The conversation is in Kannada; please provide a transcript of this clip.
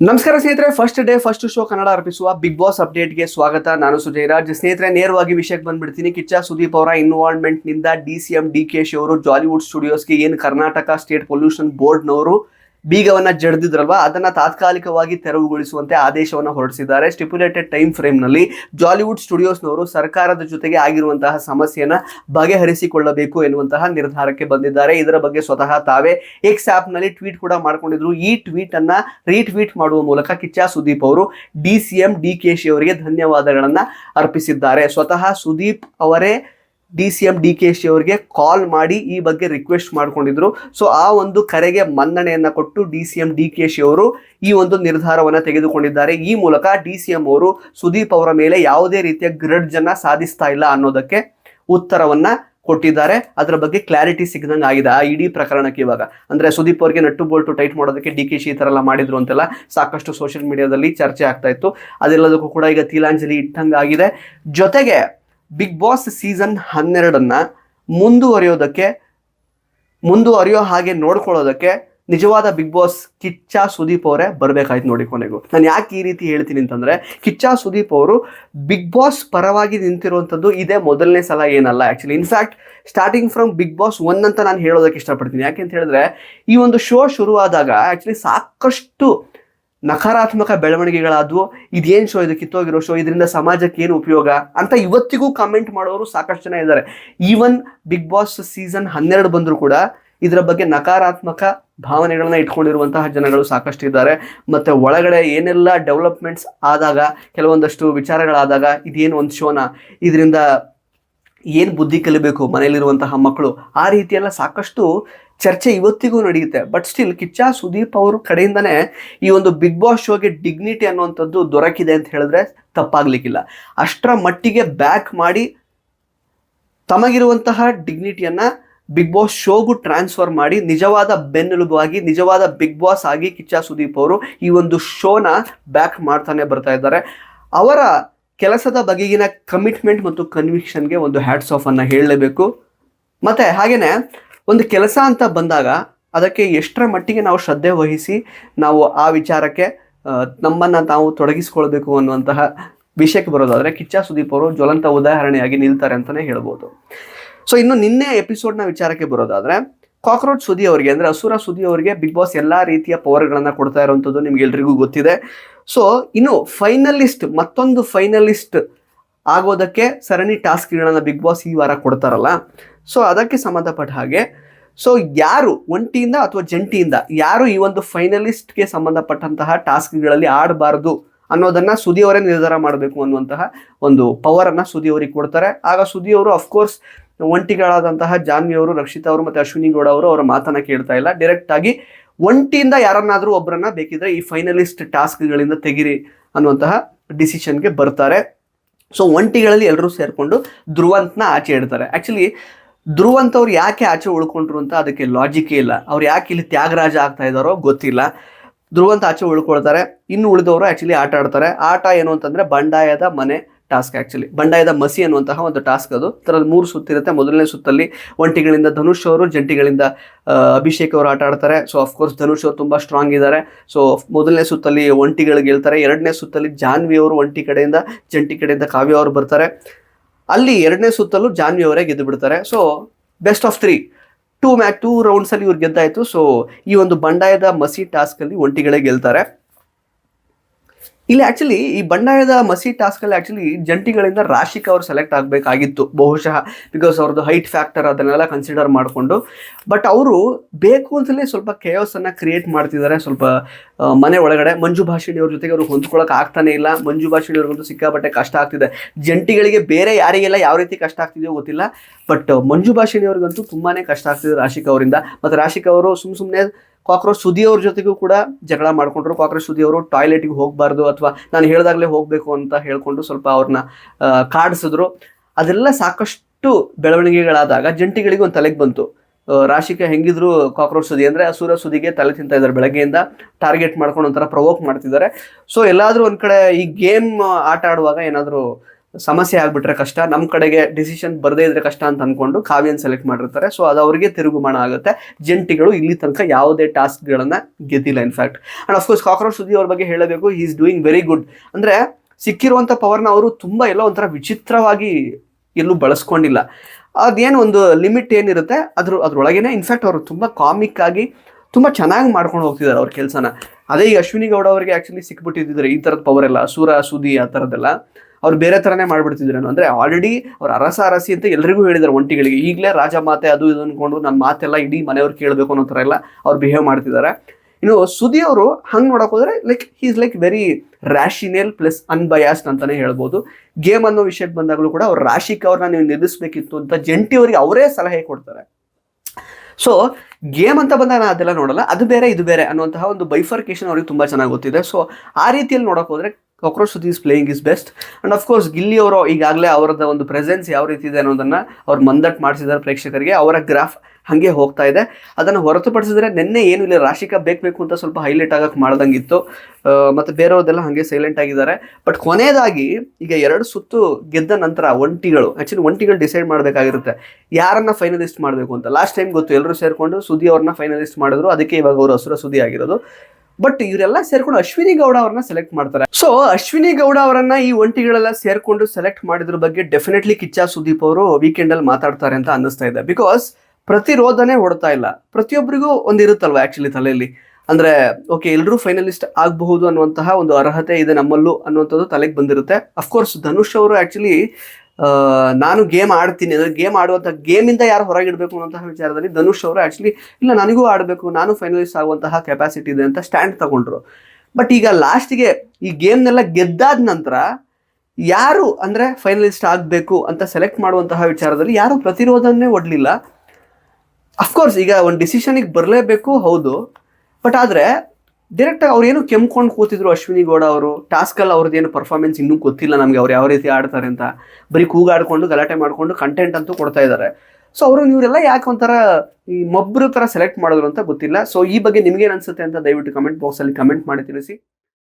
ನಮಸ್ಕಾರ ಸ್ನೇಹಿತರೆ first day first show Kannada ಅರ್ಪಿಸುವ ಬಿಗ್ ಬಾಸ್ ಅಪ್ಡೇಟ್ಗೆ ಸ್ವಾಗತ. ನಾನು ಸುಜಯರಾಜ್ ಸ್ನೇಹಿತರೆ, ನೇರವಾಗಿ ವಿಷಯಕ್ಕೆ ಬಂದ್ಬಿಡ್ತೀನಿ. ಕಿಚ್ಚ ಸುದೀಪ್ ಅವರ ಇನ್ವಾಲ್ವ್ಮೆಂಟ್ನಿಂದ D C M D K Shi ಅವರು ಜಾಲಿವುಡ್ ಸ್ಟುಡಿಯೋಸ್ಗೆ ಏನು ಕರ್ನಾಟಕ ಸ್ಟೇಟ್ ಪೊಲ್ಯೂಷನ್ ಬೋರ್ಡ್ನವರು ಬೀಗವನ್ನ ಜಡ್ದಿದ್ರಲ್ವಾ? ಅದನ್ನ ತಾತ್ಕಾಲಿಕವಾಗಿ ತೆರವುಗೊಳಿಸುವಂತೆ ಆದೇಶವನ್ನು ಹೊರಡಿಸಿದ್ದಾರೆ. ಸ್ಟಿಪ್ಯುಲೇಟೆಡ್ ಟೈಮ್ ಫ್ರೇಮ್ನಲ್ಲಿ ಜಾಲಿವುಡ್ ಸ್ಟುಡಿಯೋಸ್ನವರು ಸರ್ಕಾರದ ಜೊತೆಗೆ ಆಗಿರುವಂತಹ ಸಮಸ್ಯೆಯನ್ನ ಬಗೆಹರಿಸಿಕೊಳ್ಳಬೇಕು ಎನ್ನುವಂತಹ ನಿರ್ಧಾರಕ್ಕೆ ಬಂದಿದ್ದಾರೆ. ಇದರ ಬಗ್ಗೆ ಸ್ವತಃ ತಾವೇ ಎಕ್ಸ್ ಆಪ್ನಲ್ಲಿ ಟ್ವೀಟ್ ಕೂಡ ಮಾಡ್ಕೊಂಡಿದ್ರು. ಈ ಟ್ವೀಟ್ ಅನ್ನ ರೀಟ್ವೀಟ್ ಮಾಡುವ ಮೂಲಕ ಕಿಚ್ಚ ಸುದೀಪ್ ಅವರು D C M D K she ಅವರಿಗೆ ಧನ್ಯವಾದಗಳನ್ನ ಅರ್ಪಿಸಿದ್ದಾರೆ. ಸ್ವತಃ ಸುದೀಪ್ ಅವರೇ D C M, D K she ಅವರಿಗೆ ಕಾಲ್ ಮಾಡಿ ಈ ಬಗ್ಗೆ ರಿಕ್ವೆಸ್ಟ್ ಮಾಡಿಕೊಂಡಿದ್ರು. ಸೊ ಆ ಒಂದು ಕರೆಗೆ ಮನ್ನಣೆಯನ್ನು ಕೊಟ್ಟು D C M, D K she ಅವರು ಈ ಒಂದು ನಿರ್ಧಾರವನ್ನು ತೆಗೆದುಕೊಂಡಿದ್ದಾರೆ. ಈ ಮೂಲಕ ಡಿ ಸಿ ಎಂ ಅವರು ಸುದೀಪ್ ಅವರ ಮೇಲೆ ಯಾವುದೇ ರೀತಿಯ ಗ್ರಡ್ಜ್ ಅನ್ನ ಸಾಧಿಸ್ತಾ ಇಲ್ಲ ಅನ್ನೋದಕ್ಕೆ ಉತ್ತರವನ್ನ ಕೊಟ್ಟಿದ್ದಾರೆ. ಅದರ ಬಗ್ಗೆ ಕ್ಲಾರಿಟಿ ಸಿಗದಂಗೆ ಆಗಿದೆ ಆ ಇಡೀ ಪ್ರಕರಣಕ್ಕೆ ಇವಾಗ. ಅಂದ್ರೆ ಸುದೀಪ್ ಅವರಿಗೆ ನಟ್ಟು ಬೋಲ್ಟು ಟೈಟ್ ಮಾಡೋದಕ್ಕೆ ಡಿ ಕೆ ಶಿ ಈ ಥರ ಎಲ್ಲ ಮಾಡಿದ್ರು ಅಂತೆಲ್ಲ ಸಾಕಷ್ಟು ಸೋಷಿಯಲ್ ಮೀಡಿಯಾದಲ್ಲಿ ಚರ್ಚೆ ಆಗ್ತಾ ಇತ್ತು. ಅದೆಲ್ಲದಕ್ಕೂ ಕೂಡ ಈಗ ತೀಲಾಂಜಲಿ ಇಟ್ಟಂಗಾಗಿದೆ. ಜೊತೆಗೆ ಬಿಗ್ ಬಾಸ್ ಸೀಸನ್ ಹನ್ನೆರಡನ್ನು ಮುಂದುವರಿಯೋದಕ್ಕೆ, ಮುಂದುವರಿಯೋ ಹಾಗೆ ನೋಡ್ಕೊಳ್ಳೋದಕ್ಕೆ ನಿಜವಾದ ಬಿಗ್ ಬಾಸ್ ಕಿಚ್ಚ ಸುದೀಪ್ ಅವರೇ ಬರಬೇಕಾಯ್ತು ನೋಡಿ ಕೊನೆಗೂ. ನಾನು ಯಾಕೆ ಈ ರೀತಿ ಹೇಳ್ತೀನಿ ಅಂತಂದರೆ, ಕಿಚ್ಚ ಸುದೀಪ್ ಅವರು ಬಿಗ್ ಬಾಸ್ ಪರವಾಗಿ ನಿಂತಿರುವಂಥದ್ದು ಇದೇ ಮೊದಲನೇ ಸಲ ಏನಲ್ಲ actually in fact starting from Bigg Boss one ಅಂತ ನಾನು ಹೇಳೋದಕ್ಕೆ ಇಷ್ಟಪಡ್ತೀನಿ. ಯಾಕೆ ಅಂತ ಹೇಳಿದ್ರೆ, ಈ ಒಂದು ಶೋ ಶುರುವಾದಾಗ ಆ್ಯಕ್ಚುಲಿ ಸಾಕಷ್ಟು ನಕಾರಾತ್ಮಕ ಬೆಳವಣಿಗೆಗಳಾದವು, ಇದೇನು ಶೋ ಇದು? ಕಿತ್ತೋಗಿರೋ ಶೋ ಇದರಿಂದ ಸಮಾಜಕ್ಕೆ ಏನು ಉಪಯೋಗ? ಅಂತ ಇವತ್ತಿಗೂ ಕಾಮೆಂಟ್ ಮಾಡೋರು ಸಾಕಷ್ಟು ಜನ ಇದ್ದಾರೆ. ಈವನ್ ಬಿಗ್ ಬಾಸ್ ಸೀಸನ್ ಹನ್ನೆರಡು ಬಂದರೂ ಕೂಡ ಇದರ ಬಗ್ಗೆ ನಕಾರಾತ್ಮಕ ಭಾವನೆಗಳನ್ನ ಇಟ್ಕೊಂಡಿರುವಂತಹ ಜನಗಳು ಸಾಕಷ್ಟು ಇದ್ದಾರೆ. ಮತ್ತೆ ಒಳಗಡೆ ಏನೆಲ್ಲ ಡೆವಲಪ್ಮೆಂಟ್ಸ್ ಆದಾಗ, ಕೆಲವೊಂದಷ್ಟು ವಿಚಾರಗಳಾದಾಗ ಇದೇನು ಒಂದು ಶೋನ ಇದರಿಂದ ಏನು ಬುದ್ಧಿ ಕಲಿಬೇಕು ಮನೆಯಲ್ಲಿರುವಂತಹ ಮಕ್ಕಳು? ಆ ರೀತಿಯೆಲ್ಲ ಸಾಕಷ್ಟು ಚರ್ಚೆ ಇವತ್ತಿಗೂ ನಡೆಯುತ್ತೆ. ಬಟ್ ಸ್ಟಿಲ್ ಕಿಚ್ಚ ಸುದೀಪ್ ಅವರು ಕಡೆಯಿಂದನೇ ಈ ಒಂದು ಬಿಗ್ ಬಾಸ್ ಶೋಗೆ ಡಿಗ್ನಿಟಿ ಅನ್ನುವಂಥದ್ದು ದೊರಕಿದೆ ಅಂತ ಹೇಳಿದ್ರೆ ತಪ್ಪಾಗ್ಲಿಕ್ಕಿಲ್ಲ. ಅಷ್ಟರ ಮಟ್ಟಿಗೆ ಬ್ಯಾಕ್ ಮಾಡಿ ತಮಗಿರುವಂತಹ ಡಿಗ್ನಿಟಿಯನ್ನ ಬಿಗ್ ಬಾಸ್ ಶೋಗೂ ಟ್ರಾನ್ಸ್ಫರ್ ಮಾಡಿ ನಿಜವಾದ ಬೆನ್ನೆಲುಬಾಗಿ, ನಿಜವಾದ ಬಿಗ್ ಬಾಸ್ ಆಗಿ ಕಿಚ್ಚ ಸುದೀಪ್ ಅವರು ಈ ಒಂದು ಶೋನ ಬ್ಯಾಕ್ ಮಾಡ್ತಾನೆ ಬರ್ತಾ ಇದ್ದಾರೆ. ಅವರ ಕೆಲಸದ ಬಗೆಗಿನ ಕಮಿಟ್ಮೆಂಟ್ ಮತ್ತು ಕನ್ವಿಕ್ಷನ್ಗೆ ಒಂದು ಹ್ಯಾಟ್ಸ್ ಆಫ್ ಅನ್ನ ಹೇಳಲೇಬೇಕು. ಮತ್ತೆ ಹಾಗೇನೆ ಒಂದು ಕೆಲಸ ಅಂತ ಬಂದಾಗ ಅದಕ್ಕೆ ಎಷ್ಟರ ಮಟ್ಟಿಗೆ ನಾವು ಶ್ರದ್ಧೆ ವಹಿಸಿ ನಾವು ಆ ವಿಚಾರಕ್ಕೆ ನಮ್ಮನ್ನು ತಾವು ತೊಡಗಿಸ್ಕೊಳ್ಬೇಕು ಅನ್ನುವಂತಹ ವಿಷಯಕ್ಕೆ ಬರೋದಾದರೆ ಕಿಚ್ಚ ಸುದೀಪ್ ಅವರು ಜ್ವಲಂತ ಉದಾಹರಣೆಯಾಗಿ ನಿಲ್ತಾರೆ ಅಂತಲೇ ಹೇಳ್ಬೋದು. ಸೊ ಇನ್ನು ನಿನ್ನೆ ಎಪಿಸೋಡ್ನ ವಿಚಾರಕ್ಕೆ ಬರೋದಾದರೆ, ಕಾಕ್ರೋಚ್ ಸುದಿ ಅವರಿಗೆ, ಅಂದರೆ ಅಸುರ ಸುದಿ ಅವರಿಗೆ ಬಿಗ್ ಬಾಸ್ ಎಲ್ಲ ರೀತಿಯ ಪವರ್ಗಳನ್ನು ಕೊಡ್ತಾ ಇರುವಂಥದ್ದು ನಿಮ್ಗೆ ಎಲ್ರಿಗೂ ಗೊತ್ತಿದೆ. ಸೊ ಇನ್ನು ಫೈನಲಿಸ್ಟ್ ಮತ್ತೊಂದು ಫೈನಲಿಸ್ಟ್ ಆಗೋದಕ್ಕೆ ಸರಣಿ ಟಾಸ್ಕ್ಗಳನ್ನು ಬಿಗ್ ಬಾಸ್ ಈ ವಾರ ಕೊಡ್ತಾರಲ್ಲ. ಸೊ ಅದಕ್ಕೆ ಸಂಬಂಧಪಟ್ಟ ಹಾಗೆ ಸೊ ಯಾರು ಒಂಟಿಯಿಂದ ಅಥವಾ ಜಂಟಿಯಿಂದ, ಯಾರು ಈ ಒಂದು ಫೈನಲಿಸ್ಟ್ಗೆ ಸಂಬಂಧಪಟ್ಟಂತಹ ಟಾಸ್ಕ್ಗಳಲ್ಲಿ ಆಡಬಾರ್ದು ಅನ್ನೋದನ್ನು ಸುದಿಯವರೇ ನಿರ್ಧಾರ ಮಾಡಬೇಕು ಅನ್ನುವಂತಹ ಒಂದು ಪವರನ್ನು ಅನ್ನ ಸುದಿ ಅವರಿಗೆ ಕೊಡ್ತಾರೆ. ಆಗ ಸುದಿ ಅವರು ಅಫ್ಕೋರ್ಸ್ ಒಂಟಿಗಳಾದಂತಹ ಜಾನ್ವಿ ಅವರು, ರಕ್ಷಿತಾ ಅವರು ಮತ್ತು ಅಶ್ವಿನಿ ಗೌಡ ಅವರು ಅವರ ಮಾತನ್ನು ಕೇಳ್ತಾ ಇಲ್ಲ. ಡೈರೆಕ್ಟಾಗಿ ಒಂಟಿಯಿಂದ ಯಾರನ್ನಾದರೂ ಒಬ್ಬರನ್ನ ಬೇಕಿದ್ರೆ ಈ ಫೈನಲಿಸ್ಟ್ ಟಾಸ್ಕ್ಗಳಿಂದ ತೆಗಿರಿ ಅನ್ನುವಂತಹ ಡಿಸಿಷನ್ಗೆ ಬರ್ತಾರೆ. ಸೊ ಒಂಟಿಗಳಲ್ಲಿ ಎಲ್ಲರೂ ಸೇರಿಕೊಂಡು ಧ್ರುವಂತನ ಆಚೆ ಇಡ್ತಾರೆ. ಆ್ಯಕ್ಚುಲಿ ಧ್ರುವಂತ ಅವ್ರು ಯಾಕೆ ಆಚೆ ಉಳ್ಕೊಂಡ್ರು ಅಂತ ಅದಕ್ಕೆ ಲಾಜಿಕೇ ಇಲ್ಲ. ಅವ್ರು ಯಾಕೆ ಇಲ್ಲಿ ತ್ಯಾಗರಾಜ ಆಗ್ತಾ ಇದ್ದಾರೋ ಗೊತ್ತಿಲ್ಲ. ಧ್ರುವಂತ ಆಚೆ ಉಳ್ಕೊಳ್ತಾರೆ. ಇನ್ನು ಉಳಿದವರು ಆ್ಯಕ್ಚುಲಿ ಆಟ ಆಡ್ತಾರೆ. ಆಟ ಏನು ಅಂತಂದರೆ ಬಂಡಾಯದ ಮನೆ. ಟಾಸ್ಕ್ ಆ್ಯಕ್ಚುಲಿ ಬಂಡಾಯದ ಮಸಿ ಅನ್ನುವಂತಹ ಒಂದು ಟಾಸ್ಕ್ ಅದು. ಥರದ ಮೂರು ಸುತ್ತಿರುತ್ತೆ ಮೊದಲನೇ ಸುತ್ತಲ್ಲಿ ಒಂಟಿಗಳಿಂದ ಧನುಷ್ ಅವರು, ಜಂಟಿಗಳಿಂದ ಅಭಿಷೇಕ್ ಅವರು ಆಟ ಆಡ್ತಾರೆ. ಸೊ ಅಫ್ಕೋರ್ಸ್ ಧನುಷ್ ಅವರು ತುಂಬ ಸ್ಟ್ರಾಂಗ್ ಇದ್ದಾರೆ ಸೊ ಮೊದಲನೇ ಸುತ್ತಲ್ಲಿ ಒಂಟಿಗಳು ಗೆಲ್ತಾರೆ. ಎರಡನೇ ಸುತ್ತಲ್ಲಿ ಜಾನ್ವಿ ಅವರು ಒಂಟಿ ಕಡೆಯಿಂದ, ಜಂಟಿ ಕಡೆಯಿಂದ ಕಾವ್ಯ ಅವರು ಬರ್ತಾರೆ. ಅಲ್ಲಿ ಎರಡನೇ ಸುತ್ತಲ್ಲೂ ಜಾನ್ವಿ ಅವರೇ ಗೆದ್ದು ಬಿಡ್ತಾರೆ. So best of three two match two ರೌಂಡ್ಸಲ್ಲಿ ಇವ್ರು ಗೆದ್ದಾಯಿತು. ಸೊ ಈ ಒಂದು ಬಂಡಾಯದ ಮಸಿ ಟಾಸ್ಕಲ್ಲಿ ಒಂಟಿಗಳೇ ಗೆಲ್ತಾರೆ. ಇಲ್ಲಿ ಆಕ್ಚುಲಿ ಈ ಬಂಡಾಯದ ಮಸಿ ಟಾಸ್ಕಲ್ಲಿ ಆಕ್ಚುಲಿ ಜಂಟಿಗಳಿಂದ ರಾಶಿಕ್ ಅವರು ಸೆಲೆಕ್ಟ್ ಆಗಬೇಕಾಗಿತ್ತು. ಬಹುಶಃ ಬಿಕಾಸ್ ಅವ್ರದ್ದು ಹೈಟ್ ಫ್ಯಾಕ್ಟರ್ ಅದನ್ನೆಲ್ಲ ಕನ್ಸಿಡರ್ ಮಾಡಿಕೊಂಡು. ಬಟ್ ಅವರು ಬೇಕು ಅಂತಲೇ ಸ್ವಲ್ಪ ಕೆಯೋಸ್ ಅನ್ನ ಕ್ರಿಯೇಟ್ ಮಾಡ್ತಿದ್ದಾರೆ. ಸ್ವಲ್ಪ ಮನೆ ಒಳಗಡೆ ಮಂಜು ಭಾಷಿಣಿ ಅವ್ರ ಜೊತೆಗೆ ಅವ್ರು ಹೊಂದ್ಕೊಳಕ್ ಆಗ್ತಾನೆ ಇಲ್ಲ. ಮಂಜು ಭಾಷಿಣಿ ಅವ್ರಿಗಂತೂ ಸಿಕ್ಕಾಪಟ್ಟೆ ಕಷ್ಟ ಆಗ್ತಿದೆ. ಜಂಟಿಗಳಿಗೆ ಬೇರೆ ಯಾರಿಗೆಲ್ಲ ಯಾವ ರೀತಿ ಕಷ್ಟ ಆಗ್ತಿದೆಯೋ ಗೊತ್ತಿಲ್ಲ. ಬಟ್ ಮಂಜು ಭಾಷಿಣಿ ಅವ್ರಿಗಂತೂ ತುಂಬಾನೇ ಕಷ್ಟ ಆಗ್ತಿದೆ ರಾಶಿಕ್ ಅವರಿಂದ. ಮತ್ತು ರಾಶಿಕ್ ಅವರು ಸುಮ್ ಸುಮ್ಮನೆ ಕಾಕ್ರೋಚ್ ಸುದಿ ಅವ್ರ ಜೊತೆಗೂ ಕೂಡ ಜಗಳ ಮಾಡ್ಕೊಂಡ್ರು. ಕಾಕ್ರೋಚ್ ಸುದಿಯವರು ಟಾಯ್ಲೆಟ್ಗೆ ಹೋಗಬಾರ್ದು ಅಥವಾ ನಾನು ಹೇಳಿದಾಗಲೇ ಹೋಗಬೇಕು ಅಂತ ಹೇಳ್ಕೊಂಡು ಸ್ವಲ್ಪ ಅವ್ರನ್ನ ಕಾಡಿಸಿದ್ರು. ಅದೆಲ್ಲ ಸಾಕಷ್ಟು ಬೆಳವಣಿಗೆಗಳಾದಾಗ ಜಂಟಿಗಳಿಗೆ ಒಂದು ತಲೆಗೆ ಬಂತು. ರಾಶಿಕ ಹೆಂಗಿದ್ರು ಕಾಕ್ರೋಚ್ ಸುದಿ ಅಂದರೆ ಅಸುರ ಸುದಿಗೆ ತಲೆ ತಿಂತ ಇದ್ದಾರೆ ಬೆಳಗ್ಗೆಯಿಂದ ಟಾರ್ಗೆಟ್ ಮಾಡ್ಕೊಂಡು ಒಂಥರ ಪ್ರವೋಕ್ ಮಾಡ್ತಿದ್ದಾರೆ. ಸೊ ಎಲ್ಲಾದರೂ ಒಂದು ಕಡೆ ಈ ಗೇಮ್ ಆಟ ಆಡುವಾಗ ಏನಾದರೂ ಸಮಸ್ಯೆ ಆಗ್ಬಿಟ್ರೆ ಕಷ್ಟ. ನಮ್ಮ ಕಡೆಗೆ ಡಿಸಿಷನ್ ಬರದೇ ಇದ್ರೆ ಕಷ್ಟ ಅಂತ ಅನ್ಕೊಂಡು ಕಾವ್ಯನ್ ಸೆಲೆಕ್ಟ್ ಮಾಡಿರ್ತಾರೆ. ಸೊ ಅದು ಅವರಿಗೆ ತಿರುಗುಮಾಣ ಆಗುತ್ತೆ. ಜಂಟಿಗಳು ಇಲ್ಲಿ ತನಕ ಯಾವುದೇ ಟಾಸ್ಕ್ಗಳನ್ನ ಗೆದ್ದಿಲ್ಲ in fact and of course cockroach Sudhi ಅವ್ರ ಬಗ್ಗೆ ಹೇಳಬೇಕು. ಈಸ್ ಡೂಯಿಂಗ್ ವೆರಿ ಗುಡ್ ಅಂದ್ರೆ ಸಿಕ್ಕಿರುವಂತ ಪವರ್ನ ಅವರು ತುಂಬಾ ಎಲ್ಲೋ ಒಂಥರ ವಿಚಿತ್ರವಾಗಿ ಎಲ್ಲೂ ಬಳಸ್ಕೊಂಡಿಲ್ಲ. ಅದೇನು ಒಂದು ಲಿಮಿಟ್ ಏನಿರುತ್ತೆ? ಅದ್ರ, ಅದ್ರೊಳಗೇನೆ ಇನ್ಫ್ಯಾಕ್ಟ್ ಅವರು ತುಂಬಾ ಕಾಮಿಕ್ ಆಗಿ ತುಂಬಾ ಚೆನ್ನಾಗಿ ಮಾಡ್ಕೊಂಡು ಹೋಗ್ತಿದ್ದಾರೆ ಅವ್ರ ಕೆಲಸನ. ಅದೇ ಈ ಅಶ್ವಿನಿ ಗೌಡ ಅವರಿಗೆ ಆಕ್ಚುಲಿ ಸಿಕ್ಬಿಟ್ಟಿದ್ರೆ ಈ ಥರದ ಪವರ್ ಎಲ್ಲ, ಸೂರ ಸುದಿ ಆ ಥರದ್ದೆಲ್ಲ ಅವ್ರು ಬೇರೆ ಥರನೇ ಮಾಡಿಬಿಡ್ತಿದ್ರೇನು ಅಂದ್ರೆ ಆಲ್ರೆಡಿ ಅವ್ರು ಅರಸ ಅರಸಿ ಅಂತ ಎಲ್ರಿಗೂ ಹೇಳಿದ್ದಾರೆ ಒಂಟಿಗಳಿಗೆ. ಈಗಲೇ ರಾಜ ಮಾತೆ ಅದು ಇದು ಅನ್ಕೊಂಡು ನನ್ನ ಮಾತೆಲ್ಲ ಇಡೀ ಮನೆಯವ್ರು ಕೇಳಬೇಕು ಅನ್ನೋ ಥರ ಎಲ್ಲ ಅವ್ರು ಬಿಹೇವ್ ಮಾಡ್ತಿದ್ದಾರೆ. ಇನ್ನು ಸುದಿ ಅವರು ಹಂಗೆ ನೋಡಕ್ ಹೋದ್ರೆ like is like very rational plus unbiased ಅಂತಾನೆ ಹೇಳ್ಬೋದು. ಗೇಮ್ ಅನ್ನೋ ವಿಷಯಕ್ಕೆ ಬಂದಾಗಲೂ ಕೂಡ ಅವ್ರು ರಾಶಿಕ್ ಅವ್ರನ್ನ ನೀವು ನಿಲ್ಲಿಸಬೇಕಿತ್ತು ಅಂತ ಜಂಟಿಯವರಿಗೆ ಅವರೇ ಸಲಹೆ ಕೊಡ್ತಾರೆ. ಸೊ ಗೇಮ್ ಅಂತ ಬಂದಾಗ ನಾನು ಅದೆಲ್ಲ ನೋಡಲ್ಲ. ಅದು ಬೇರೆ, ಇದು ಬೇರೆ ಅನ್ನುವಂತಹ ಒಂದು ಬೈಫರ್ಕೇಶನ್ ಅವ್ರಿಗೆ ತುಂಬ ಚೆನ್ನಾಗಿ ಗೊತ್ತಿದೆ. ಸೊ ಆ ರೀತಿಯಲ್ಲಿ ನೋಡಕ್ ಹೋದ್ರೆ cockroach is playing is best and of course Gilli ಅವರು ಈಗಾಗಲೇ ಅವರದ ಒಂದು ಪ್ರೆಸೆನ್ಸ್ ಯಾವ ರೀತಿ ಇದೆ ಅನ್ನೋದನ್ನು ಅವ್ರು ಮಂದಟ್ ಮಾಡಿಸಿದ್ದಾರೆ ಪ್ರೇಕ್ಷಕರಿಗೆ. ಅವರ ಗ್ರಾಫ್ ಹಾಗೆ ಹೋಗ್ತಾ ಇದೆ. ಅದನ್ನು ಹೊರತುಪಡಿಸಿದ್ರೆ ನಿನ್ನೆ ಏನು ಇಲ್ಲ ರಾಶಿಕಾ ಬೇಕು ಬೇಕು ಅಂತ ಸ್ವಲ್ಪ ಹೈಲೈಟ್ ಆಗೋಕ್ಕೆ ಮಾಡ್ದಂಗಿತ್ತು. ಮತ್ತೆ ಬೇರೆಯವ್ರದೆಲ್ಲ ಹಾಗೆ ಸೈಲೆಂಟ್ ಆಗಿದ್ದಾರೆ. ಬಟ್ ಕೊನೆಯದಾಗಿ ಈಗ ಎರಡು ಸುತ್ತು ಗೆದ್ದ ನಂತರ ಒಂಟಿಗಳು ಆ್ಯಕ್ಚುಲಿ ಒಂಟಿಗಳು ಡಿಸೈಡ್ ಮಾಡಬೇಕಾಗಿರುತ್ತೆ. ಯಾರನ್ನ ಫೈನಲಿಸ್ಟ್ ಮಾಡಬೇಕು ಅಂತ. ಲಾಸ್ಟ್ ಟೈಮ್ ಗೊತ್ತು ಎಲ್ಲರೂ ಸೇರಿಕೊಂಡು ಸುದ್ದಿ ಅವ್ರನ್ನ ಫೈನಲಿಸ್ಟ್ ಮಾಡಿದ್ರು. ಅದಕ್ಕೆ ಇವಾಗ ಅವರು ಹಸುರ ಸುದ್ದಿ ಆಗಿರೋದು. ಬಟ್ ಇವರೆಲ್ಲ ಸೇರ್ಕೊಂಡು ಅಶ್ವಿನಿ ಗೌಡ ಅವ್ರನ್ನ ಸೆಲೆಕ್ಟ್ ಮಾಡ್ತಾರೆ. ಸೊ ಅಶ್ವಿನಿ ಗೌಡ ಅವರನ್ನ ಈ ಒಂಟಿಗಳೆಲ್ಲ ಸೇರ್ಕೊಂಡು ಸೆಲೆಕ್ಟ್ ಮಾಡಿದ್ರ ಬಗ್ಗೆ ಡೆಫಿನೆಟ್ಲಿ ಕಿಚ್ಚಾ ಸುದೀಪ್ ಅವರು ವೀಕೆಂಡ್ ಅಲ್ಲಿ ಮಾತಾಡ್ತಾರೆ ಅಂತ ಅನ್ನಿಸ್ತಾ ಇದೆ. ಬಿಕಾಸ್ ಪ್ರತಿರೋಧನೆ ಹೊಡ್ತಾ ಇಲ್ಲ. ಪ್ರತಿಯೊಬ್ಬರಿಗೂ ಒಂದು ಇರುತ್ತಲ್ವ ಆಕ್ಚುಲಿ ತಲೆಯಲ್ಲಿ? ಅಂದ್ರೆ ಓಕೆ ಎಲ್ಲರೂ ಫೈನಲಿಸ್ಟ್ ಆಗಬಹುದು ಅನ್ನುವಂತಹ ಒಂದು ಅರ್ಹತೆ ಇದೆ ನಮ್ಮಲ್ಲೂ ಅನ್ನುವಂಥದ್ದು ತಲೆಗೆ ಬಂದಿರುತ್ತೆ. ಅಫ್ಕೋರ್ಸ್ ಧನುಷ್ ಅವರು ಆಕ್ಚುಲಿ ನಾನು ಗೇಮ್ ಆಡ್ತೀನಿ ಅಂದ್ರೆ ಗೇಮ್ ಆಡುವಂಥ ಗೇಮಿಂದ ಯಾರು ಹೊರಗಿಡಬೇಕು ಅನ್ನೋಂತಹ ವಿಚಾರದಲ್ಲಿ ಧನುಷ್ ಅವರು ಆಕ್ಚುಲಿ ಇಲ್ಲ, ನನಗೂ ಆಡಬೇಕು, ನಾನು ಫೈನಲಿಸ್ಟ್ ಆಗುವಂತಹ ಕೆಪಾಸಿಟಿ ಇದೆ ಅಂತ ಸ್ಟ್ಯಾಂಡ್ ತಗೊಂಡ್ರು. ಬಟ್ ಈಗ ಲಾಸ್ಟಿಗೆ ಈ ಗೇಮ್ನೆಲ್ಲ ಗೆದ್ದಾದ ನಂತರ ಯಾರು ಅಂದ್ರೆ ಫೈನಲಿಸ್ಟ್ ಆಗಬೇಕು ಅಂತ ಸೆಲೆಕ್ಟ್ ಮಾಡುವಂತಹ ವಿಚಾರದಲ್ಲಿ ಯಾರು ಪ್ರತಿರೋಧನೇ ಒಡ್ಲಿಲ್ಲ. ಅಫ್ಕೋರ್ಸ್ ಈಗ ಒಂದು ಡಿಸಿಷನಿಗೆ ಬರಲೇಬೇಕು, ಹೌದು. ಬಟ್ ಆದರೆ ಡೈರೆಕ್ಟಾಗಿ ಅವ್ರು ಏನು ಕೆಮ್ಕೊಂಡು ಕೂತಿದ್ರು ಅಶ್ವಿನಿ ಗೌಡ ಅವರು ಟಾಸ್ಕಲ್ಲಿ ಏನು ಪರ್ಫಾರ್ಮೆನ್ಸ್ ಇನ್ನೂ ಗೊತ್ತಿಲ್ಲ ನಮಗೆ ಅವ್ರು ಯಾವ ರೀತಿ ಆಡ್ತಾರೆ ಅಂತ. ಬರೀ ಕೂಗಾಡ್ಕೊಂಡು, ಗಲಾಟೆ ಮಾಡಿಕೊಂಡು ಕಂಟೆಂಟ್ ಅಂತೂ ಕೊಡ್ತಾ ಇದ್ದಾರೆ ಸೊ ಅವರು ಇವರೆಲ್ಲ ಯಾಕೆ ಒಂಥರ ಈ ಮೊಬ್ಬರು ಥರ ಸೆಲೆಕ್ಟ್ ಮಾಡಿದ್ರು ಅಂತ ಗೊತ್ತಿಲ್ಲ. ಸೊ ಈ ಬಗ್ಗೆ ನಿಮ್ಗೇನು ಅನ್ಸುತ್ತೆ ಅಂತ ದಯವಿಟ್ಟು ಕಮೆಂಟ್ ಬಾಕ್ಸಲ್ಲಿ ಕಮೆಂಟ್ ಮಾಡಿ ತಿಳಿಸಿ.